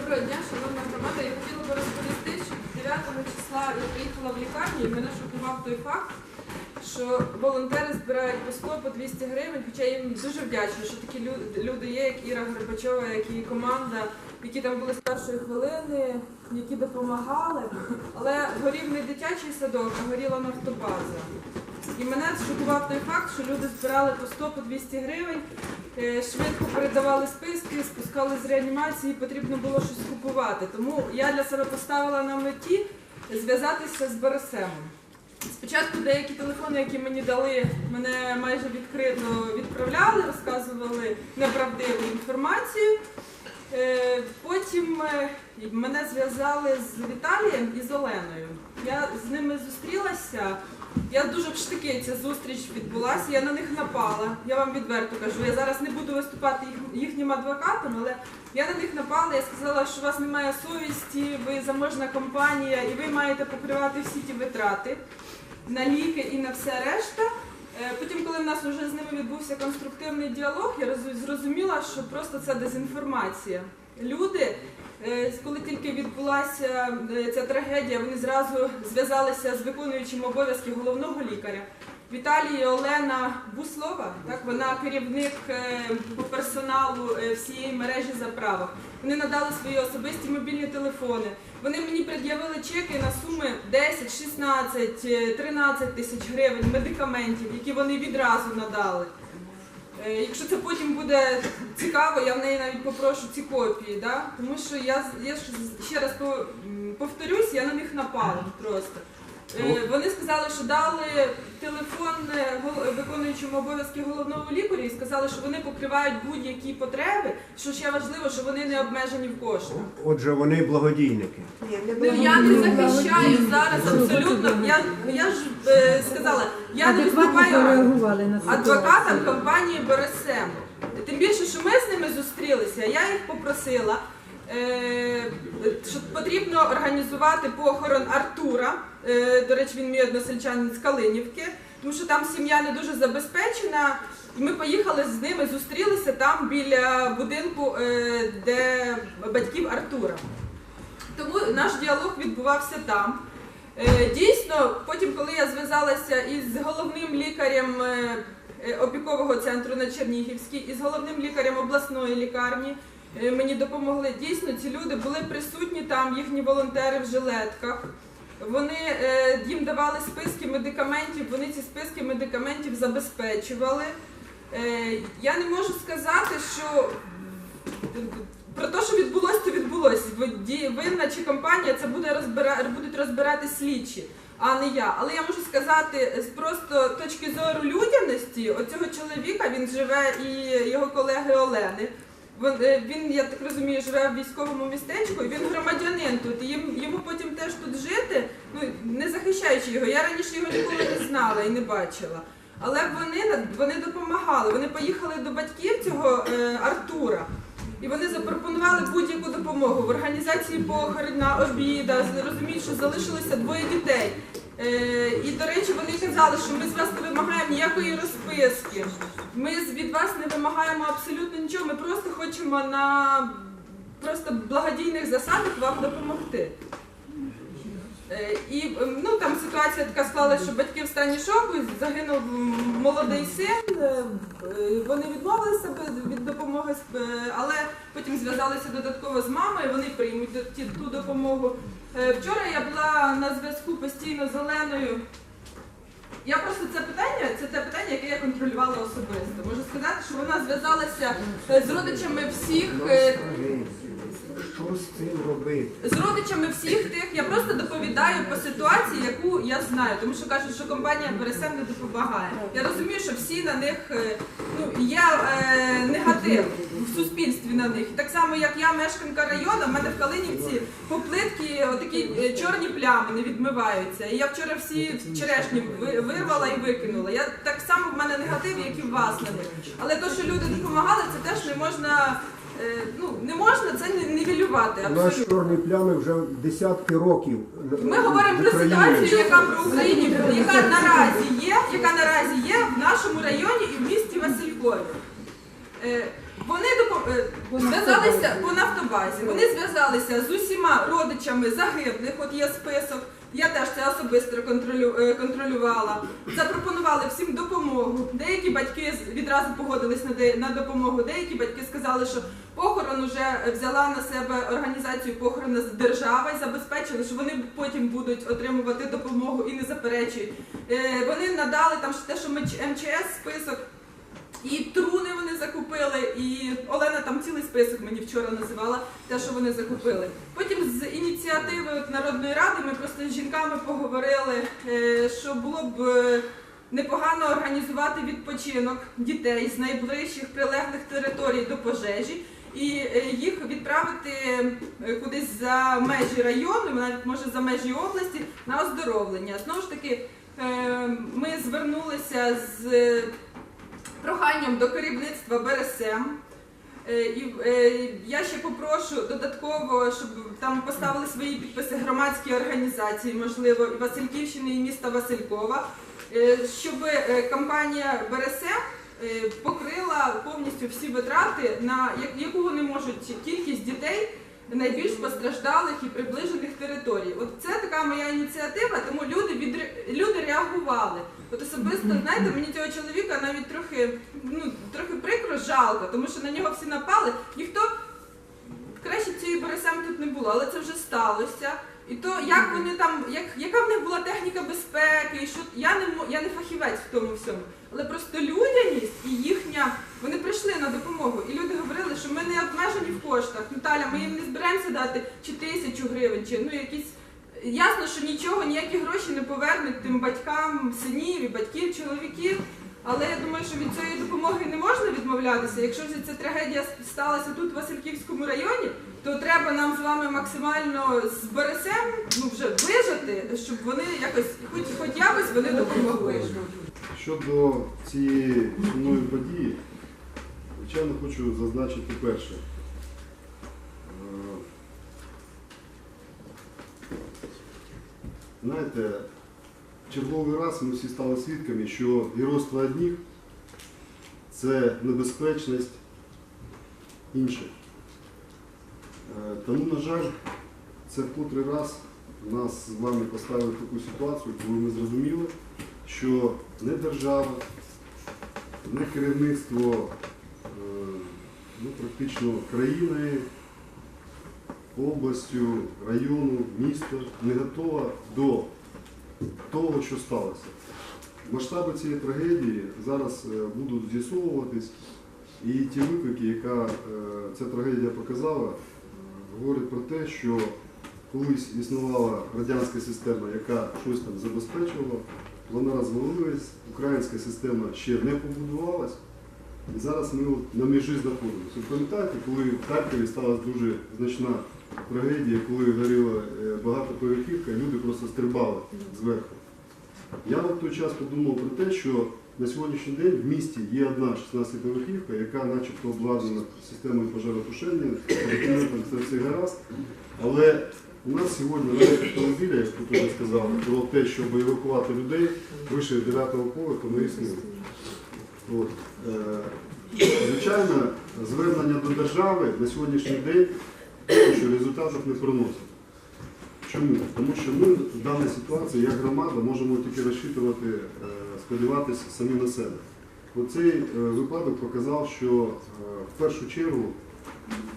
Доброго дня, шановна громада. Я хотіла би розповісти, що 9 числа я приїхала в лікарню і мене шокував той факт, що волонтери збирають по 100, по 200 гривень, хоча я їм дуже вдячна, що такі люди є, як Іра Горбачова, як її команда, які там були з першої хвилини, які допомагали. Але горів не дитячий садок, а горіла нафтобаза. І мене шокував той факт, що люди збирали по 100, по 200 гривень, е, швидко передавали списки, спускали з реанімації, потрібно було щось купувати. Тому я для себе поставила на меті зв'язатися з Борисемом. Спочатку деякі телефони, які мені дали, мене майже відкрито відправляли, розказували неправдиву інформацію. Е, Потім е, мене зв'язали з Віталієм і з Оленою. Я з ними зустрілася. Я дуже в ця зустріч відбулася, я на них напала. Я вам відверто кажу. Я зараз не буду виступати їхнім адвокатом, але я на них напала. Я сказала, що у вас немає совісті, ви заможна компанія і ви маєте покривати всі ті витрати на ліки і на все решта. Е, Потім, коли в нас вже з ними відбувся конструктивний діалог, я зрозуміла, що просто це дезінформація. Люди, е, коли тільки відбулася е, ця трагедія, вони зразу зв'язалися з виконуючим обов'язки головного лікаря. Віталій Олена Буслова, так вона керівник е, по персоналу е, всієї мережі заправок. Вони надали свої особисті мобільні телефони. Вони мені пред'явили чеки на суми 10, 16, е, 13 тисяч гривень медикаментів, які вони відразу надали. Е, Якщо це потім буде цікаво, я в неї навіть попрошу ці копії, да? тому що я, я ще раз по- повторюсь, я на них напала просто. Е, Вони сказали, що дали телефон е, виконуючому обов'язки головного лікаря і сказали, що вони покривають будь-які потреби. Що ще важливо, що вони не обмежені в коштах. Отже, вони благодійники. Ну я не захищаю зараз абсолютно. Я, я ж е, сказала, я не виступаю адвокатам компанії Бересем. Тим більше, що ми з ними зустрілися, я їх попросила, що потрібно організувати похорон Артура. Е, до речі, він мій односельчанин з Калинівки, тому що там сім'я не дуже забезпечена. І ми поїхали з ними, зустрілися там біля будинку, е, де батьків Артура. Тому наш діалог відбувався там. Е, Дійсно, потім, коли я зв'язалася із головним лікарем е, е, опікового центру на Чернігівській, і з головним лікарем обласної лікарні, е, мені допомогли. Дійсно, ці люди були присутні там, їхні волонтери в жилетках. Вони е, їм давали списки медикаментів, вони ці списки медикаментів забезпечували. Е, я не можу сказати, що про те, що відбулося, то відбулося. Винна чи компанія це буде розбира... будуть розбирати слідчі, а не я. Але я можу сказати з просто точки зору людяності, оцього чоловіка він живе і його колеги Олени. Е, Він, я так розумію, живе в військовому містечку, і він громадянин тут. І йому потім теж тут жити, ну не захищаючи його. Я раніше його ніколи не знала і не бачила. Але вони, вони допомагали. Вони поїхали до батьків цього е, Артура. І вони запропонували будь-яку допомогу в організації похорон, на обіда, розуміють, що залишилося двоє дітей. Е, і, до речі, вони казали, що ми з вас не вимагаємо ніякої розписки. Ми від вас не вимагаємо абсолютно нічого. Ми просто хочемо на просто благодійних засадах вам допомогти. Е, І ну там ситуація така склалася, що батьки в стані шоку, загинув молодий син. е, е, Вони відмовилися від допомоги, але потім зв'язалися додатково з мамою. Вони приймуть ту допомогу. Вчора я була на зв'язку постійно з Оленою. Я просто це питання, це те питання, яке я контролювала особисто. Можу сказати, що вона зв'язалася е, з родичами всіх. е, Що з цим робити? з родичами всіх тих, я просто доповідаю по ситуації, яку я знаю, тому що кажуть, що компанія БРСМ не допомагає. Я розумію, що всі на них е, ну, є е, негатив суспільстві на них. І так само, як я мешканка району, в мене в Калинівці по плитки отакі е, чорні плями не відмиваються. І я вчора всі черешні вирвала і викинула. Я так само в мене негатив, як і в вас на них. Але то, що люди допомагали, це теж не можна. е, Ну, не можна це не- нівелювати. У нас Абсолютно. чорні плями вже десятки років. Ми говоримо про ситуацію, яка про Україні, яка наразі є, яка наразі є в нашому районі і в місті Василькові. Вони е, зв'язалися по нафтобазі. Вони зв'язалися з усіма родичами загиблих. От є список. Я теж це особисто е, контролювала. Запропонували всім допомогу. Деякі батьки відразу погодились на, допомогу. Деякі батьки сказали, що похорон вже взяла на себе організацію похорону з держава і забезпечили, що вони потім будуть отримувати допомогу і не заперечують. Е, Вони надали там те, що МЧ- МЧС список. І труни вони закупили, і Олена там цілий список мені вчора називала те, що вони закупили. Потім з ініціативи Народної ради ми просто з жінками поговорили, е, що було б е, непогано організувати відпочинок дітей з найближчих прилеглих територій до пожежі. І е, їх відправити кудись за межі району, навіть може за межі області, на оздоровлення. Знову ж таки, ми звернулися з проханням до керівництва БРСМ. Е, І е, я ще попрошу додатково, щоб там поставили свої підписи громадські організації, можливо, Васильківщини, і міста Василькова, е, щоб компанія БРСМ покрила повністю всі витрати, на яку вони можуть кількість дітей найбільш постраждалих і приближених територій. От це така моя ініціатива, тому люди відре- люди реагували. От особисто, знаєте, мені цього чоловіка навіть трохи, ну, трохи прикро жалко, тому що на нього всі напали. Ніхто краще цієї БРСМ тут не було, але це вже сталося. І то як вони там, як, яка в них була техніка безпеки, і що я не я не фахівець в тому всьому. Але просто людяність і їхня, вони прийшли на допомогу. І люди говорили, що ми не обмежені в коштах. Наталя, ми їм не збираємося дати чи тисячу гривень, чи ну якісь. Ясно, що нічого, ніякі гроші не повернуть тим батькам синів і батьків, чоловіків. Але я думаю, що від цієї допомоги не можна відмовлятися. Якщо вже ця трагедія сталася тут, в Васильківському районі, то треба нам з вами максимально з БРСМ ну, вже вижити, щоб вони якось, хоч, хоч якось вони допомогли. Щодо цієї сумної події, звичайно, хочу зазначити перше. Е, Знаєте, черговий раз ми всі стали свідками, що геройство одних це небезпечність інших. Е, Тому, на жаль, це в котрий раз нас з вами поставили в таку ситуацію, коли ми зрозуміли, що не держава, не керівництво практично країни, областю, району, міста не готова до того, що сталося. Масштаби цієї трагедії зараз е, будуть з'ясовуватись, і ті виклики, яка е, ця трагедія показала, говорять про те, що колись існувала радянська система, яка щось там забезпечувала, вона розвалилась, українська система ще не побудувалась. І зараз ми на межі знаходимося. Ви пам'ятаєте, коли в Харкові сталася дуже значна трагедія, коли горіла е, багатоповерхівка, люди просто стрибали зверху. Я в той час подумав про те, що на сьогоднішній день в місті є одна 16-поверхівка, яка начебто обладнана системою пожаротушення, це все гаразд. Але у нас сьогодні навіть автомобіля, як тут вже сказали, про те, щоб евакувати людей вище 9-го поверху не існує. От. Е, Звичайно, звернення до держави на сьогоднішній день що результатів не приносить. Чому? Тому що ми в даній ситуації, як громада, можемо тільки розчитувати, е, сподіватися самі на себе. Оцей е, випадок показав, що в першу чергу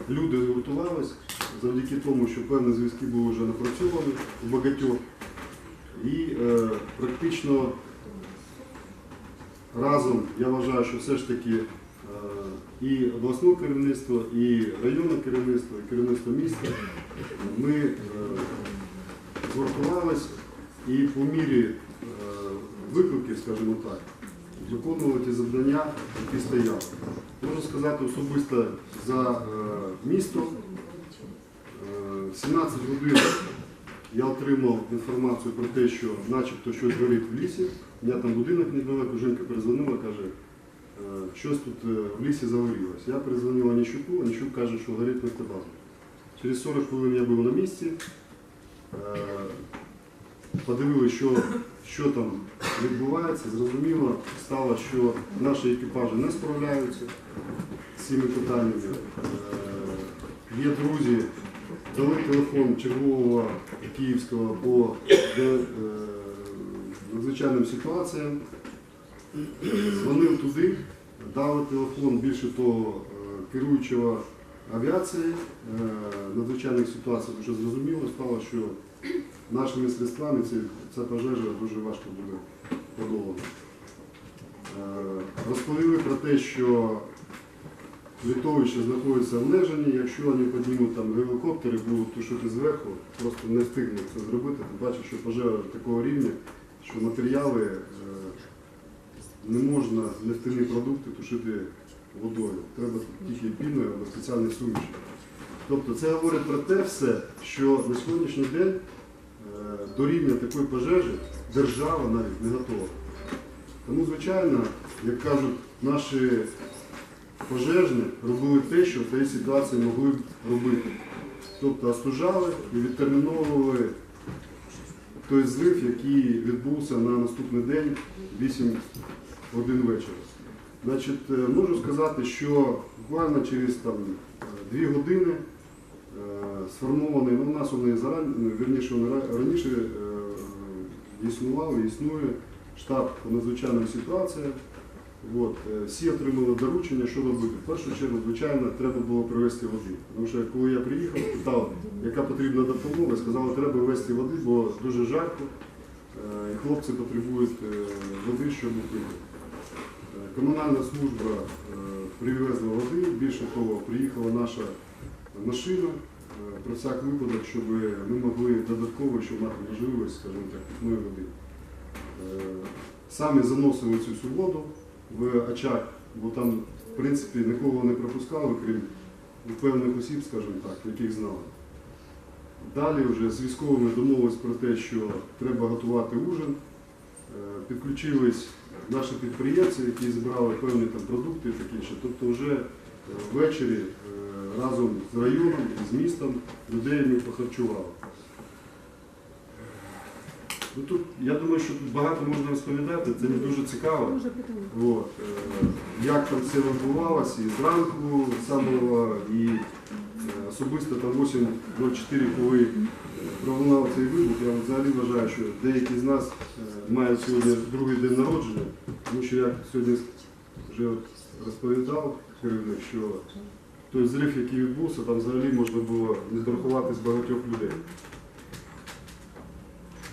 люди згуртувались завдяки тому, що певні зв'язки були вже напрацьовані у багатьох. І практично разом я вважаю, що все ж таки е, і обласне керівництво, і районне керівництво, і керівництво міста ми е, згуртувались і по мірі е, викликів, скажімо так, виконували ті завдання, які стояли. Можу сказати особисто за місто. Е, 17 годин я отримав інформацію про те, що начебто щось горить в лісі. Мене там будинок недалеко, Женька перезвонила, каже, е, щось тут е, в лісі загорілось. Я перезвонив Аніщуку, Аніщук каже, що горить нафтобаза. Через 40 хвилин я був на місці. Е, подивилися, що, що там відбувається, зрозуміло стало, що наші екіпажі не справляються з цими питаннями. Є друзі, дали телефон чергового київського по е, надзвичайним ситуаціям. Дзвонив туди, дали телефон більше того е, керуючого авіації е, надзвичайних ситуацій, тому що зрозуміло стало, що нашими средствами ця пожежа дуже важко буде подолана. Розповіли про те, що літовище знаходиться в Нежині, якщо вони піднімуть там гелікоптери, будуть тушити зверху, просто не встигнуть це зробити. Ти бачиш, що пожежа такого рівня, що матеріали е, не можна нефтяні продукти тушити водою. Треба тільки піною або спеціальні суміші. Тобто це говорить про те все, що на сьогоднішній день е, до рівня такої пожежі держава навіть не готова. Тому, звичайно, як кажуть, наші пожежні робили те, що в тій ситуації могли б робити. Тобто остужали і відтерміновували той зрив, який відбувся на наступний день 8 годин вечора. Значить, е, можу сказати, що буквально через там, е, дві години е, сформований, ну, у нас вони заран, ну, вірніше, вони раніше е, існував існує штаб по надзвичайним ситуаціям. От, е, всі отримали доручення, що робити. В першу чергу, звичайно, треба було привезти води. Тому що коли я приїхав, питав, яка потрібна допомога, сказали, треба везти води, бо дуже жарко, е, і хлопці потребують е, води, щоб пити. Комунальна служба привезла води, більше того, приїхала наша машина про всяк випадок, щоб ми могли додатково, щоб мати можливість, скажімо так, питної води. Самі заносили цю всю воду в очаг, бо там, в принципі, нікого не пропускали, крім певних осіб, скажімо так, яких знали. Далі вже з військовими домовились про те, що треба готувати ужин. Е, Підключились наші підприємці, які зібрали певні там продукти і таке інше. Тобто вже е, ввечері е, разом з районом і з містом людей ми похарчували. Ну, тут, я думаю, що тут багато можна розповідати, це не дуже цікаво. От, е, як там все відбувалося, і зранку самого, і е, особисто там 8.04, коли е, пролунав цей вибух, я взагалі вважаю, що деякі з нас е, мають сьогодні другий день народження, тому що я сьогодні вже розповідав керівник, що той зрив, який відбувся, там взагалі можна було не зарахувати з багатьох людей.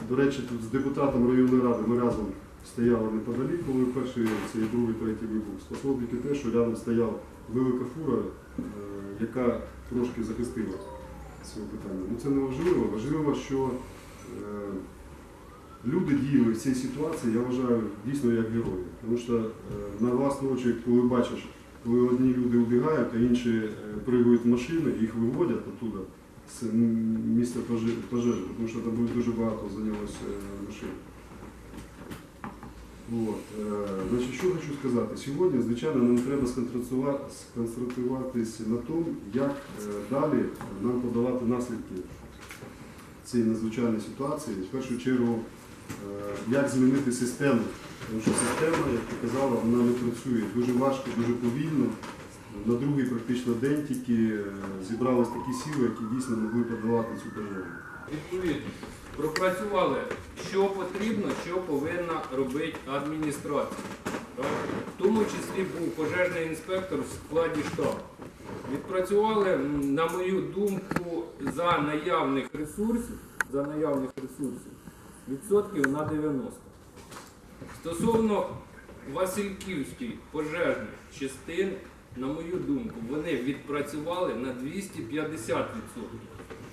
До речі, тут з депутатом районної ради ми разом стояли неподалік, коли перший цей другий, третій вибух. Спасло тільки те, що рядом стояла велика фура, е, яка трошки захистила цього питання. Ну це не важливо. Важливо, що е, люди діяли в цій ситуації, я вважаю, дійсно як герої. Тому що е, на власні очі, коли бачиш, коли одні люди убігають, а інші пригають в машини, їх виводять оттуда місця пожежі, тому що там буде дуже багато зайнялося е, машин. От. е, Значить, що хочу сказати. Сьогодні, звичайно, нам треба сконцентрувати- сконцентруватись на тому, як е, далі нам подавати наслідки цієї надзвичайної ситуації. В першу чергу, як змінити систему. Тому що система, як ти казала, вона не працює. Дуже важко, дуже повільно. На другий практично день тільки е, зібрались такі сили, які дійсно могли подолати цю пожежу. Відповідно, пропрацювали, що потрібно, що повинна робити адміністрація. В тому числі був пожежний інспектор в складі штабу. Відпрацювали, на мою думку, за наявних ресурсів, за наявних ресурсів відсотків на 90. Стосовно Васильківської пожежної частини, на мою думку, вони відпрацювали на 250%.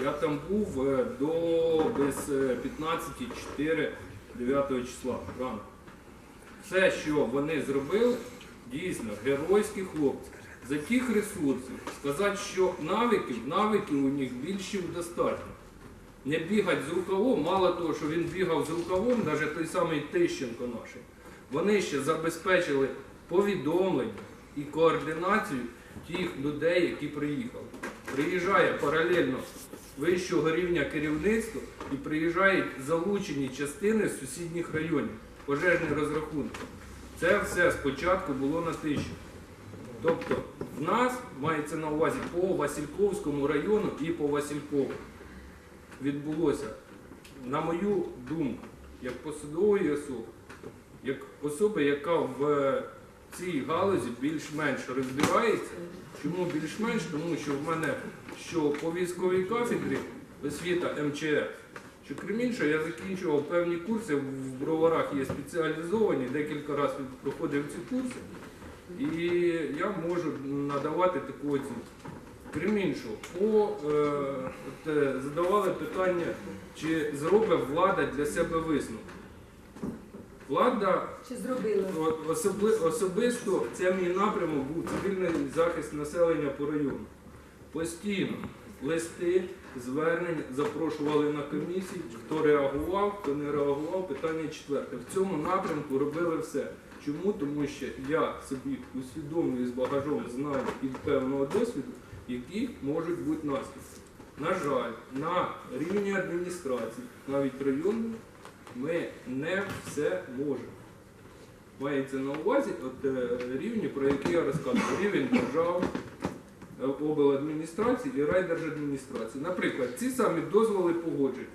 Я там був е, до без е, 15.4 9 числа ранку. Все, що вони зробили, дійсно геройські хлопці. За тих ресурсів сказати, що навиків, навиків у них більше достатньо. Не бігати з рукавом, мало того, що він бігав з рукавом, навіть той самий Тищенко наш, вони ще забезпечили повідомлення і координацію тих людей, які приїхали. Приїжджає паралельно вищого рівня керівництва і приїжджають залучені частини з сусідніх районів, пожежні розрахунки. Це все спочатку було на тисячу. Тобто в нас мається на увазі по Васильковському району і по Василькову відбулося, на мою думку, як посадової особи, як особи, яка в цій галузі більш-менш розбирається. Чому більш-менш? Тому що в мене що по військовій кафедрі освіта МЧС, що крім іншого, я закінчував певні курси, в броварах є спеціалізовані, декілька разів проходив ці курси, і я можу надавати таку оцінку. Крім іншого, е, е, задавали питання, чи зробить влада для себе висновок. Влада Чи? Особи, особисто це мій напрямок був цивільний захист населення по району. Постійно листи, звернення запрошували на комісії, хто реагував, хто не реагував. Питання четверте. В цьому напрямку робили все. Чому? Тому що я собі усвідомлюю з багажом знань і певного досвіду, які можуть бути наслідки. На жаль, на рівні адміністрації, навіть районної, ми не все можемо мається на увазі от, е, рівні, про які я розказував. Рівень держави, е, обладміністрації і райдержадміністрації. Наприклад, ці самі дозволи погодження.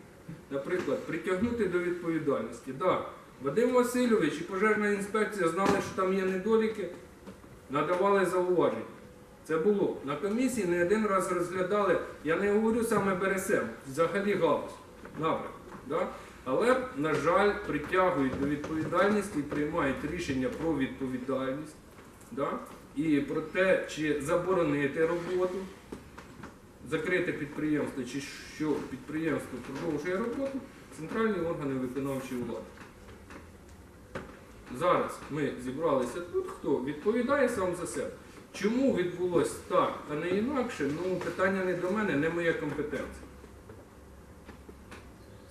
Наприклад, притягнути до відповідальності. Да, Вадим Васильович і пожежна інспекція знали, що там є недоліки, надавали зауваження. Це було. На комісії не один раз розглядали, я не говорю саме БРСМ, взагалі галузь, напрямок. Да? Але, на жаль, притягують до відповідальності і приймають рішення про відповідальність да? і про те, чи заборонити роботу, закрити підприємство, чи що підприємство продовжує роботу, центральні органи виконавчої влади. Зараз ми зібралися тут, хто відповідає сам за себе. Чому відбулось так, а не інакше, ну питання не до мене, не моя компетенція.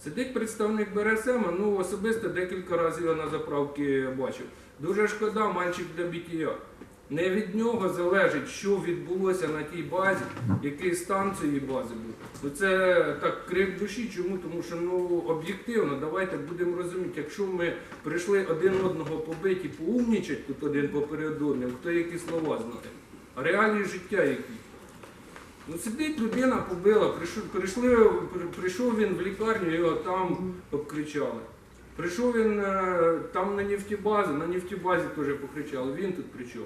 Сидить представник БРСМ, ну особисто декілька разів я на заправки бачив. Дуже шкода, мальчик для бітія. Не від нього залежить, що відбулося на тій базі, який стан цієї бази був. Ну це так крик душі. Чому? Тому що ну об'єктивно, давайте будемо розуміти, якщо ми прийшли один одного побиті, поумнічать тут один попередодним, хто які слова знає. А реалії життя які. Ну сидить людина побила, прийшов, прийшли, прийшов він в лікарню, його там обкричали. Прийшов він е, там на нефтебазі, на нефтебазі теж покричали. Він тут при чому?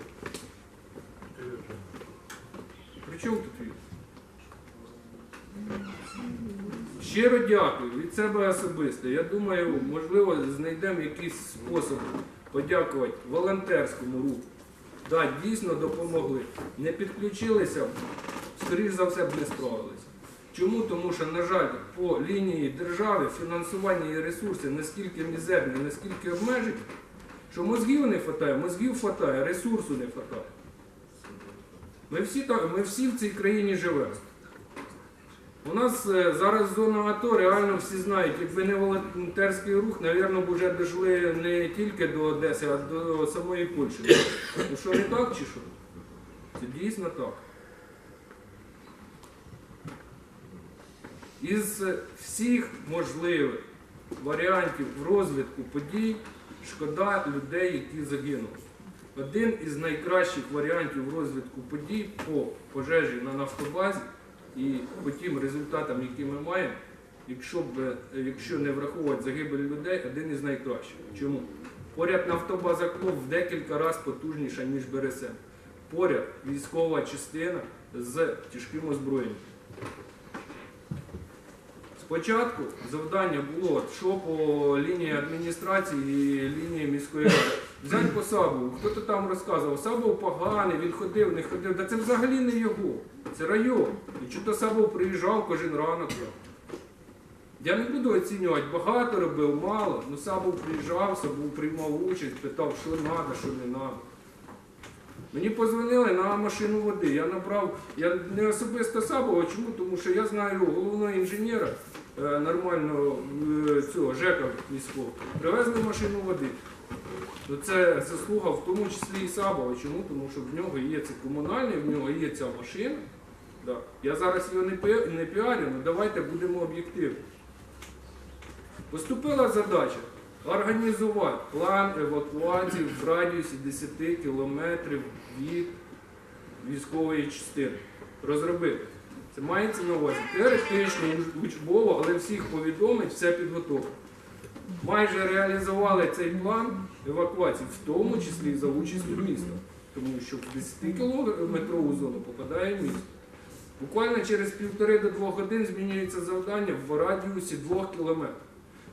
При чому тут він? Щиро дякую від себе особисто. Я думаю, можливо, знайдемо якийсь спосіб подякувати волонтерському руху. Так, дійсно допомогли. Не підключилися, скоріш за все б не справилися. Чому? Тому що, на жаль, по лінії держави фінансування і ресурси наскільки мізерні, наскільки обмежені, що мозгів не вистачає, мозгів вистачає, ресурсу не вистачає. Ми всі, ми всі в цій країні живемо. У нас е, зараз зона АТО, реально всі знають, якби не волонтерський рух, мабуть, б вже дійшли не тільки до Одеси, а до самої Польщі. Ну що не так чи що? Це дійсно так. Із всіх можливих варіантів розвитку подій шкода людей, які загинули. Один із найкращих варіантів розвитку подій по пожежі на нафтобазі і по тим результатам, які ми маємо, якщо, б, якщо не враховувати загибель людей, один із найкращих. Чому? Поряд нафтобаза клуб в декілька разів потужніша, ніж БРСМ. Поряд військова частина з тяжким озброєнням. Спочатку завдання було, що по лінії адміністрації і лінії міської ради. Взять по Сабову, хто-то там розказував, Сабов поганий, він ходив, не ходив. Та це взагалі не його, це район. І чи то Сабов приїжджав кожен ранок. Я не буду оцінювати, багато робив, мало. Ну Сабов приїжджав, Сабов приймав участь, питав, що треба, що не треба. Мені позвонили на машину води. Я набрав, я не особисто Сабова, чому? Тому що я знаю головного інженера нормального е, цього ЖЕКа міського. Привезли машину води. То це заслуга в тому числі і Сабова. Чому? Тому що в нього є це комунальне, в нього є ця машина. Да. Я зараз його не, пі- не піарю, але давайте будемо об'єктивні. Поступила задача організувати план евакуації в радіусі 10 кілометрів від військової частини. Розробити. Це мається на увазі теоретично, уч- учбово, але всіх повідомить, все підготовлено. Майже реалізували цей план евакуації, в тому числі за участю міста. Тому що в 10 кілометрову зону попадає місто. Буквально через півтори до двох годин змінюється завдання в радіусі двох кілометрів.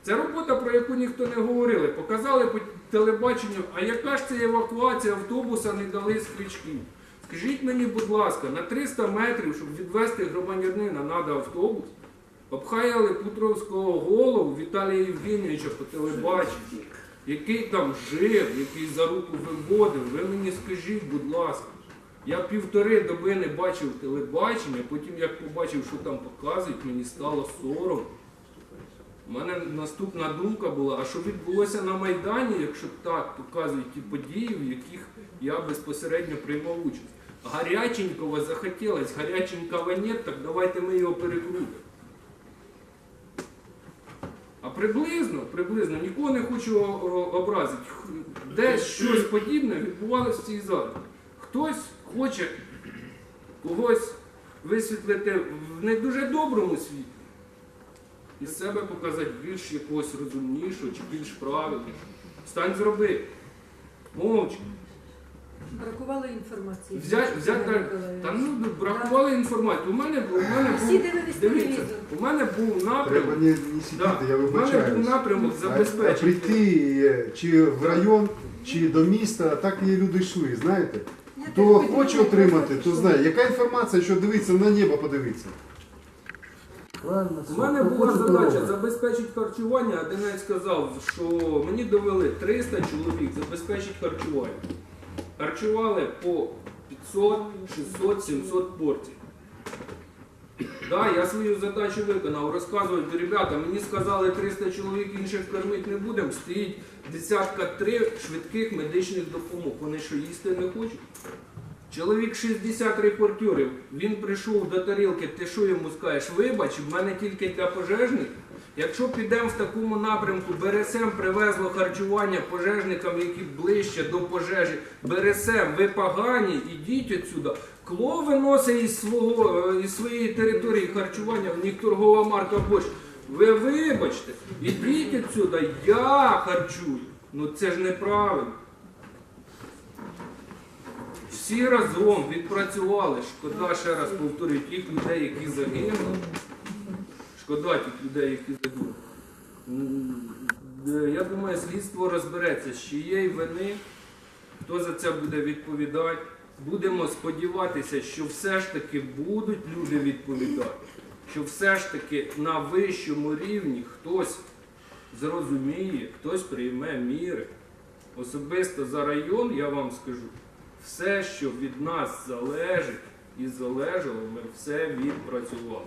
Це робота, про яку ніхто не говорили. Показали по телебаченню, а яка ж це евакуація автобуса не дали з крючків. Скажіть мені, будь ласка, на 300 метрів, щоб відвезти громадянина, треба автобус. Обхаяли Путровського голову Віталія Євгенійовича по телебаченню, який там жив, який за руку виводив. Ви мені скажіть, будь ласка. Я півтори доби не бачив телебачення, потім як побачив, що там показують, мені стало соромно. У мене наступна думка була, а що відбулося на Майдані, якщо так показують ті події, в яких я безпосередньо приймав участь. Гаряченького захотілось, гаряченького нет, так давайте ми його перекрутимо. А приблизно, приблизно, нікого не хочу образити. Десь щось подібне відбувалося в цій залі. Хтось хоче когось висвітлити в не дуже доброму світі і себе показати більш якогось розумнішого чи більш правильнішого. Стань зроби. Мовчки. Бракувало інформації. Взять, взять, Сергій та, ну бракувало інформації. У мене, у мене Всі був, дивились дивіться, телевізор. у мене був Треба напрямок. не, не сидіти, Да, я у мене був вибачаюсь. напрямок А- забезпечити. А прийти е, чи в район, чи до міста, так і люди йшли, знаєте. Я Хто хотіла хоче отримати, то знає. Яка інформація, що дивиться на небо. Правильно, У мене була задача забезпечити харчування, а Денець сказав, що мені довели 300 чоловік забезпечити харчування. Харчували по 500, 600, 700 порцій. Да, я свою задачу виконав, розказують, ребята, мені сказали 300 чоловік інших кормити не будемо, стоїть десятка три швидких медичних допомог. Вони що їсти не хочуть? Чоловік 60 репортерів, він прийшов до тарілки, ти що йому скажеш? Вибач, в мене тільки для пожежних. Якщо підемо в такому напрямку, БРСМ привезло харчування пожежникам, які ближче до пожежі. БРСМ, ви погані, ідіть отсюда. Кло виносить із, свого, е, із своєї території харчування, в них торгова марка Bosch. Ви вибачте, ідіть отсюда, я харчую. Ну це ж неправильно. Всі разом відпрацювали. Шкода, ще раз повторюю, тих людей, які загинули. Шкода тих людей, які. Е, Я думаю, слідство розбереться, з чиєї вини, хто за це буде відповідати. Будемо сподіватися, що все ж таки будуть люди відповідати, що все ж таки на вищому рівні хтось зрозуміє, хтось прийме міри. Особисто за район я вам скажу, все, що від нас залежить і залежало, ми все відпрацювали.